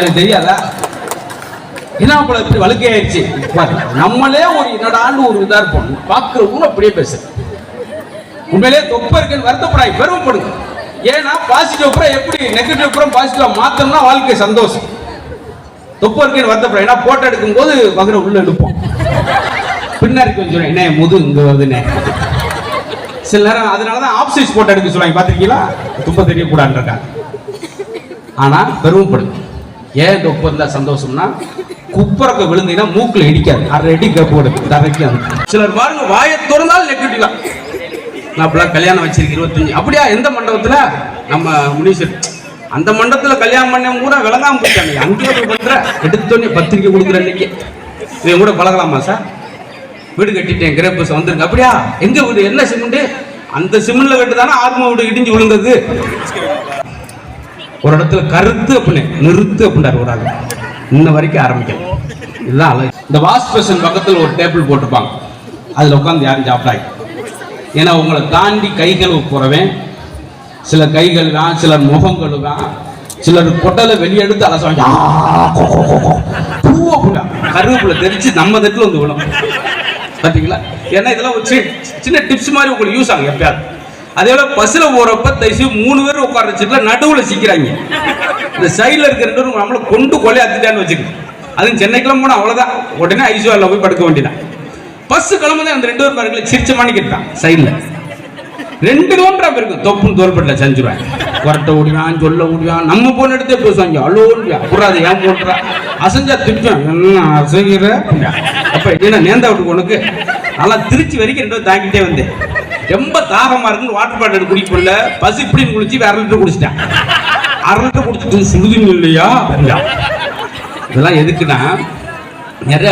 எனக்கு தெரியாதா. என்ன போல இப்படி வழுக்கை ஆயிடுச்சு. நம்மளே ஒரு என்னடான்னு ஒரு இதா இருப்போம். பார்க்கிறவங்க அப்படியே பேச உண்மையிலே தொப்பை இருக்குன்னு வருத்தப்படாய் பெருமைப்படுங்க. ஏன்னா பாசிட்டிவ் அப்புறம் எப்படி நெகட்டிவ் அப்புறம் பாசிட்டிவா மாத்தணும்னா வாழ்க்கை சந்தோஷம். தொப்பை இருக்குன்னு வருத்தப்படாய் ஏன்னா போட்டோ எடுக்கும் போது மகர உள்ள எடுப்போம் பின்னாடி கொஞ்சம் என்ன முது இங்க வருதுன்னு. சில நேரம் அதனாலதான் ஆப்சைஸ் போட்டோ எடுக்க சொல்லுவாங்க பாத்திருக்கீங்களா துப்ப தெரியக்கூடாதுன்றாங்க. ஆனா பெருமைப்படுங்க. ஏன் தொப்பு இருந்தா சந்தோஷம்னா? குப்பரக்க விழுந்தீங்கன்னா மூக்கில் இடிக்காது. அரை அடி தரைக்காது சிலர் பாருங்க வாயை திறந்தாலும் நெக்கிட்டுலாம் நான் அப்படிலாம் கல்யாணம் வச்சிருக்கேன் இருபத்தஞ்சு. அப்படியா எந்த மண்டபத்தில்? நம்ம முனீஸ்வர் அந்த மண்டபத்தில் கல்யாணம் பண்ணவங்க கூட விளங்காம போயிட்டாங்க அங்கேயே போய் பண்ற எடுத்தோடனே பத்திரிக்கை கொடுக்குற அன்னைக்கு. இவன் கூட பழகலாமா சார் வீடு கட்டிட்டேன் கிரேப்பஸ் வந்துருங்க அப்படியா? எங்க வீடு? என்ன சிமெண்ட்? அந்த சிமெண்ட்ல கட்டுதானே ஆத்மா வீடு இடிஞ்சு விழுந்தது. ஒரு இடத்துல கருத்து அப்படின்னு நிறுத்து அப்படின்றார் ஒரு ஆள். இன்ன வரைக்கும் ஆரம்பிக்கல. இதுதான் அழகு இந்த வாஷ் பேஷன் பக்கத்தில் ஒரு டேபிள் போட்டிருப்பாங்க. அதில் உட்காந்து யாரும் சாப்பிடாங்க ஏன்னா உங்களை தாண்டி கைகளுக்கு கழுவ சில கைகள் தான் சிலர் முகங்கள் தான் சிலர் கொட்டலை வெளியெடுத்து அலசுவாங்க ஆ, தெரிச்சு நம்ம தட்டில் வந்து விழும். பார்த்தீங்களா ஏன்னா இதெல்லாம் ஒரு சின்ன டிப்ஸ் மாதிரி உங்களுக்கு யூஸ் ஆகும் எப்பயாவது. அதே போல பஸ்ல போறப்ப தயவுசெய்து மூணு பேர் உட்கார சீட்ல நடுவுல சிக்கிறாங்க. இந்த சைட்ல இருக்கிற ரெண்டு பேரும் நம்மள கொண்டு கொலையாத்திட்டான்னு வச்சுக்க அதுவும் சென்னைக்கெல்லாம் போனா அவ்வளவுதான். உடனே ஐசியூல போய் படுக்க வேண்டியதான் பஸ் கிளம்புதான் அந்த ரெண்டு பேர் பாருங்களேன் சிரிச்ச மாணிக்கிட்டான் சைட்ல ரெண்டு கிலோமீட்டர் இருக்கும் தொப்புன்னு தோல்பட்டில் செஞ்சுருவாங்க கொரட்டை ஓடிவான் சொல்ல ஓடிவான் நம்ம போன எடுத்தே பேசுவாங்க. அலோன்னு அப்புறம் ஏன் போட்டுறா அசைஞ்சா திருப்பேன் என்ன அசைகிற? அப்ப என்ன நேந்தா விட்டு உனக்கு? நல்லா திருச்சி வரைக்கும் ரெண்டு தாங்கிட்டே வந்தேன். ரொம்ப தாகமா இருக்குன்னு வாட்டர் பாட்டில் குடிக்க பசி பஸ் இப்படின்னு குடிச்சு அரை லிட்டர் குடிச்சிட்டேன். அரை லிட்டர் குடிச்சிட்டு சுடுதண்ணி இல்லையா? இதெல்லாம் எதுக்குன்னா நிறைய